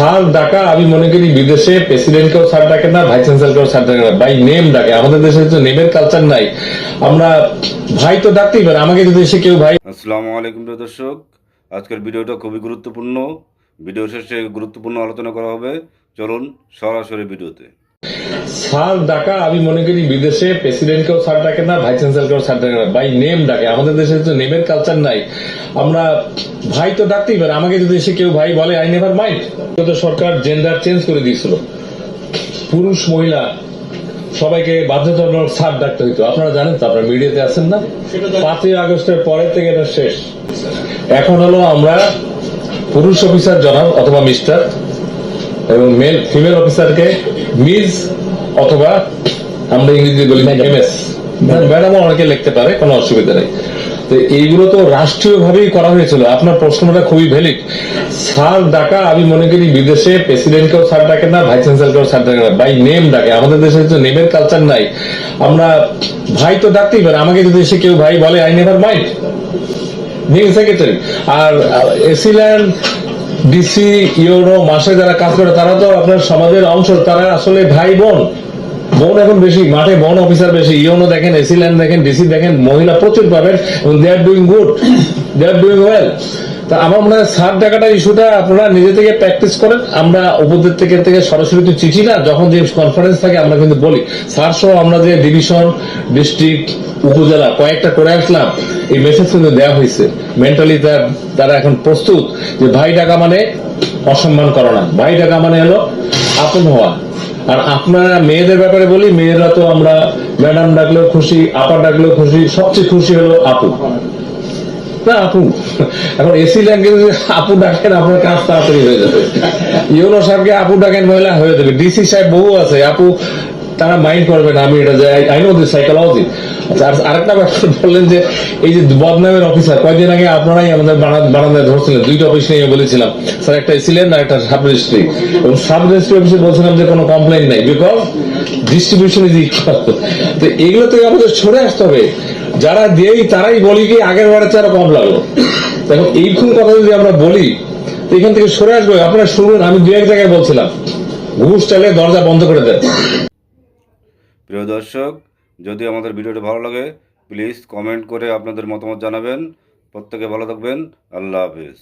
সার ডাকা, আমি মনে করি বিদেশে প্রেসিডেন্টকেও সার ডাকে না, ভাইস চ্যান্সেলরকেও সার ডাকে না। বাই নেম ডাকে। আমাদের দেশে তো নেমের কালচার নাই। আমরা ভাই তো ডাকতেই পারে, আমাকে যদি এসে কেউ ভাই আসসালামু আলাইকুম দর্শক। আজকের ভিডিওটা খুবই গুরুত্বপূর্ণ। ভিডিও শেষে গুরুত্বপূর্ণ আলোচনা করা হবে। চলুন সরাসরি ভিডিওতে। সার ডাকা, আমি মনে করি বিদেশে প্রেসিডেন্টকেও সার ডাকে না চ্যান্সেলরকেও সার ডাকে না বাই নেম ডাকে। আমাদের দেশে তো নেমের কালচার নাই। আমরা ভাই তো ডাকতেই পারে, আমাকে যদি এসে কেউ ভাই বলে আই নেভার মাইন্ড সরকার জেন্ডার চেঞ্জ করে দিয়েছিল। পুরুষ, মহিলা, সবাইকে বাধ্যতামূলক সার ডাকতে হইতো। আপনারা জানেন তো, আপনারা মিডিয়াতে আছেন না? পাঁচই আগস্টের পরের থেকে এটা শেষ। এখন হলো আমরা পুরুষ অফিসার জনাব অথবা মিস্টার এবং মেল ফিমেল অফিসারকে মিস অথবা আমরা ইংরেজি বলি এম এস ম্যাডামও অনেকে লিখতে পারে কোনো অসুবিধা নেই। তো এইগুলো তো রাষ্ট্রীয় ভাবেই করা হয়েছিল। আপনার প্রশ্নটা খুবই ভ্যালিড সার ডাকা আমি মনে করি বিদেশে প্রেসিডেন্টকেও সার ডাকে না ভাইস চ্যান্সেলরকেও সার ডাকে না। বাই নেম ডাকে। আমাদের দেশে তো নেমের কালচার নাই। আমরা ভাই তো ডাকতেই পারে। আমাকে যদি এসে কেউ ভাই বলে I never mind new secretary R AC land DC euro মাসে যারা কাজ করে, তারা তো আপনার সমাজের অংশ, তারা আসলে ভাই বোন। বোন এখন বেশি, মাঠে বোন অফিসার বেশি, ইউনো দেখেন এসিল্যান্ড দেখেন ডিসি দেখেন, মহিলা প্রচুর পাবেন, এবং they are doing good they are doing well তা আমার মনে হয় সার টাকাটা ইস্যুটা আপনারা নিজে থেকে প্র্যাকটিস করেন। আমরা উপদের থেকে থেকে সরাসরি তো চিঠি না, যখন যে কনফারেন্স থাকে আমরা কিন্তু বলি। স্যার সহ আমরা যে ডিভিশন ডিস্ট্রিক্ট উপজেলা কয়েকটা করে আসলাম, এই মেসেজ কিন্তু দেওয়া হয়েছে। মেন্টালি তারা এখন প্রস্তুত যে ভাই ডাকা মানে অসম্মান করা না। ভাই ডাকা মানে হলো আপন হওয়া। আর আপনারা মেয়েদের ব্যাপারে বলি, মেয়েরা তো আমরা ম্যাডাম ডাকলেও খুশি, আপা ডাকলেও খুশি, সবচেয়ে খুশি হলো আপু। না আপু। এখন এসি যদি আপু ডাকেন, আপনার কাজ তাড়াতাড়ি হয়ে যাবে। ইউনো সাহেবকে আপু ডাকেন, মহিলা হয়ে যাবে। ডিসি সাহেব বহু আছে। আপু, তারা মাইন্ড করবে না, আমি এটা যে আই নো দিস সাইকোলজি আর আরেকটা ব্যাপার বললেন যে, এই যে বদনামের অফিসার কয়েকদিন আগে আপনারাই আমাদের বারান্দায় ধরছিলেন। দুইটা অফিস নিয়ে বলেছিলাম। স্যার, একটা ছিলেন আর একটা সাব রেজিস্ট্রি এবং সাব রেজিস্ট্রি অফিসে বলছিলাম যে, কোনো কমপ্লেন নাই। বিকজ ডিস্ট্রিবিউশন ইজ ইকুয়াল তো এগুলো থেকে আমাদের আসতে হবে। যারা দেই তারাই বলি কি আগের বারে চারা কম লাগল। এখন এইরকম কথা যদি আমরা বলি এখান থেকে সরে আসব। আপনারা শুনুন, আমি দু এক জায়গায় বলছিলাম। ঘুষ চাইলে দরজা বন্ধ করে দেন। প্রিয় দর্শক, যদি আমাদের ভিডিওটা ভালো লাগে প্লিজ কমেন্ট করে আপনাদের মতামত জানাবেন। প্রত্যেকে ভালো থাকবেন। আল্লাহ হাফিজ।